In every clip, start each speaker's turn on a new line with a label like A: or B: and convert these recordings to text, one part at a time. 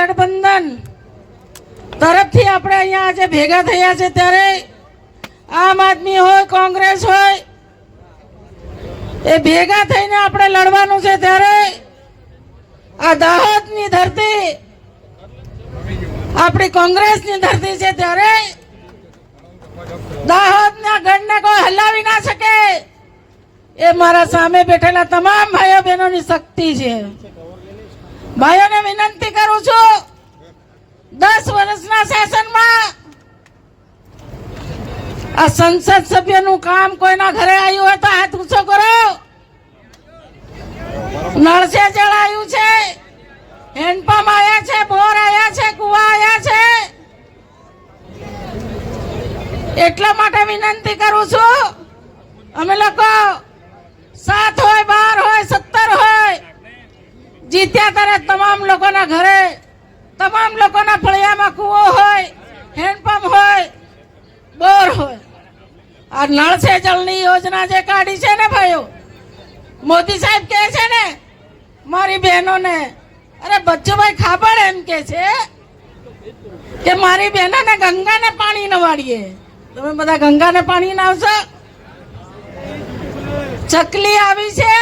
A: ગઠબંધન તરફથી આપણે અહીંયા આજે ભેગા થયા છે ત્યારે આમ આદમી હોય, કોંગ્રેસ હોય, એ ભેગા થઈને આપણે લડવાનું છે ત્યારે આ દાહોદની ધરતી, આપણી કોંગ્રેસની ધરતી છે ત્યારે દાહોદના ગઢને કોઈ હલાવી ના શકે. એ મારા સામે બેઠેલા તમામ ભાઈઓ બહેનોની શક્તિ છે. ભાઈઓને વિનંતી કરું છું, દસ વર્ષના શાસનમાં આ સંસદ સભ્યનું કામ કોઈના ઘરે આવ્યું હોય તો હાથ ઊંચો કરો. નળસે જળ આવ્યું છે, હેન્ડપંપ આવ્યા છે, બોર આવ્યા છે, કુવા આવ્યા છે. એટલા માટે વિનંતી કરું છું, અમે લોકો સાત હોય, બાર હોય, સત્તર હોય જીત્યા ત્યારે તમામ લોકોના ઘરે, તમામ લોકોના ફળિયામાં કૂવો હોય, હેન્ડપંપ હોય, બોર હોય. આ નળ છે જળની યોજના જે કાઢી છે ને ભાઈઓ. મોદી સાહેબ કહે છે ને, મારી બહેનોને. અરે બચ્ચુભાઈ ખાબડ એમ કે છે કે મારી બહેનોને ગંગાને પાણી નવાડીએ. તમે બધા ગંગાને પાણી નાવશો ચકલી આવી છે.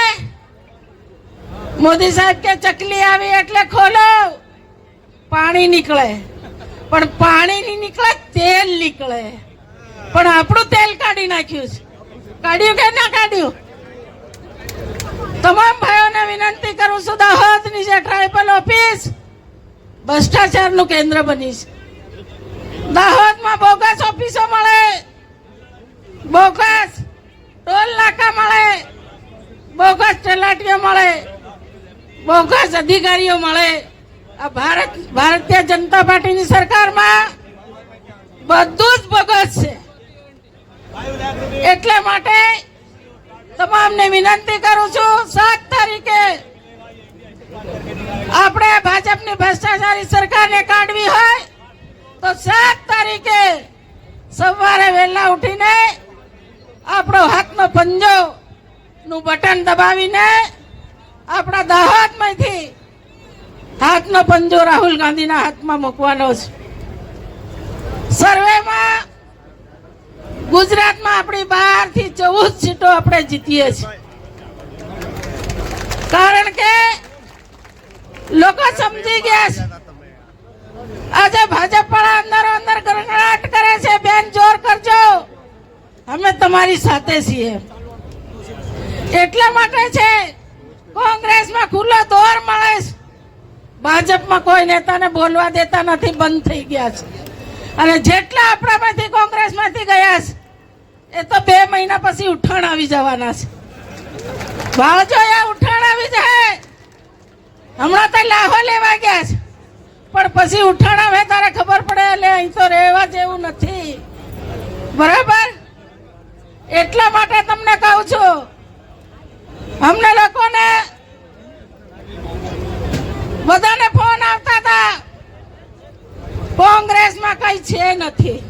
A: મોદી સાહેબ કે ચકલી આવી એટલે ખોલો. પાણી નીકળે. પણ પાણી નહીં નીકળે, તેલ નીકળે. પણ આપણું તેલ કાઢી નાખ્યું છે. કાઢ્યું કે ના કાઢ્યું? તમામ ભાઈઓને વિનંતી કરું છું, દાહોદની જે ટ્રાઇબલ ઓફિસ ભ્રષ્ટાચારનું કેન્દ્ર બની છે. દાહોદમાં બોગસ ઓફિસો મળે બોગસ ટોલ નાકા મળે બોગસ તલાટીઓ મળે બોગસ અધિકારીઓ મળે. આ ભારત, ભારતીય જનતા પાર્ટીની સરકારમાં બધું જ બોગસ છે. એટલા માટે તમામને વિનંતી કરું છું, સાત તારીખે આપણે ભાજપની ભ્રષ્ટાચારી સરકારને કાઢવી હોય, તો સાત તારીખે સવારે વહેલા ઉઠીને આપણો હાથનો પંજો નું બટન દબાવીને આપણા દાહોદમાંથી હાથનો પંજો રાહુલ ગાંધીના હાથમાં મૂકવાનો છે. સર્વેમાં ગુજરાતમાં આપણી બારથી ચૌદ સીટો આપણે જીતીએ છીએ. કારણ કે લોકો સમજી ગયા છે. આજે ભાજપ પણ અંદર અંદર ગણગણાટ કરે છે, બેન જોર કરજો. અમે તમારી સાથે છીએ. એટલા માટે છે કોંગ્રેસમાં ખુલ્લો દોર મળે છે. ભાજપમાં કોઈ નેતાને બોલવા દેતા નથી, બંધ થઈ ગયા છે. અને જેટલા આપણામાંથી કોંગ્રેસમાંથી ગયા છે, એ તો બે મહિના પછી ઉઠાણ આવી જવાના છે. વાળજો એ ઉઠાણ આવી જાય. હમણાં તો લાહો લેવા ગયા છે. પણ પછી ઉઠાણ આવે તારે ખબર પડે એટલે અહીં તો રહેવા જેવું નથી. બરાબર? એટલા માટે તમને કહું છું અમને લોકોને બધાને ફોન આવતા હતા. કોંગ્રેસમાં કઈ છે નથી.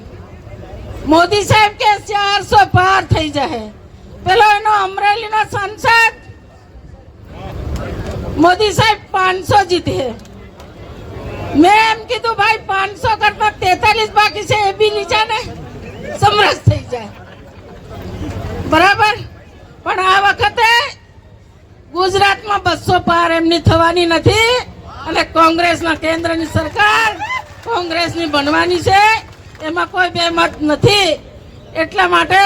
A: મોદી સાહેબ કે ચારસો પાર થઈ જાય પેલો એનો અમરેલીનો સંસદ. મોદી સાહેબ પાંચસો જીતે મેં એમ કીધું, ભાઈ, પાંચસો કરતા તેતાલીસ બાકી છે, એ બી નીચા ને સમરસ થઈ જાય. બરાબર? પણ આ વખતે ગુજરાતમાં બસો પાર એમની થવાની નથી. અને કોંગ્રેસના કેન્દ્રની સરકાર કોંગ્રેસની બનવાની છે. એમાં કોઈ બે મત નથી. એટલા માટે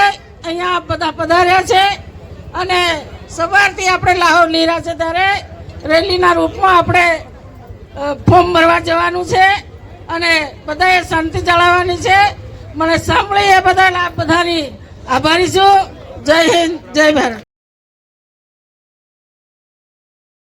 A: અહીંયા બધા પધાર્યા છે. અને સવારથી આપણે લાહોર લીરા છે ત્યારે રેલીના રૂપમાં આપણે ફોર્મ ભરવા જવાનું છે. અને બધાએ શાંતિ જાળવવાની છે. મને સાંભળી એ બધા બધાની આભારી છું. જય હિન્દ, જય ભારત.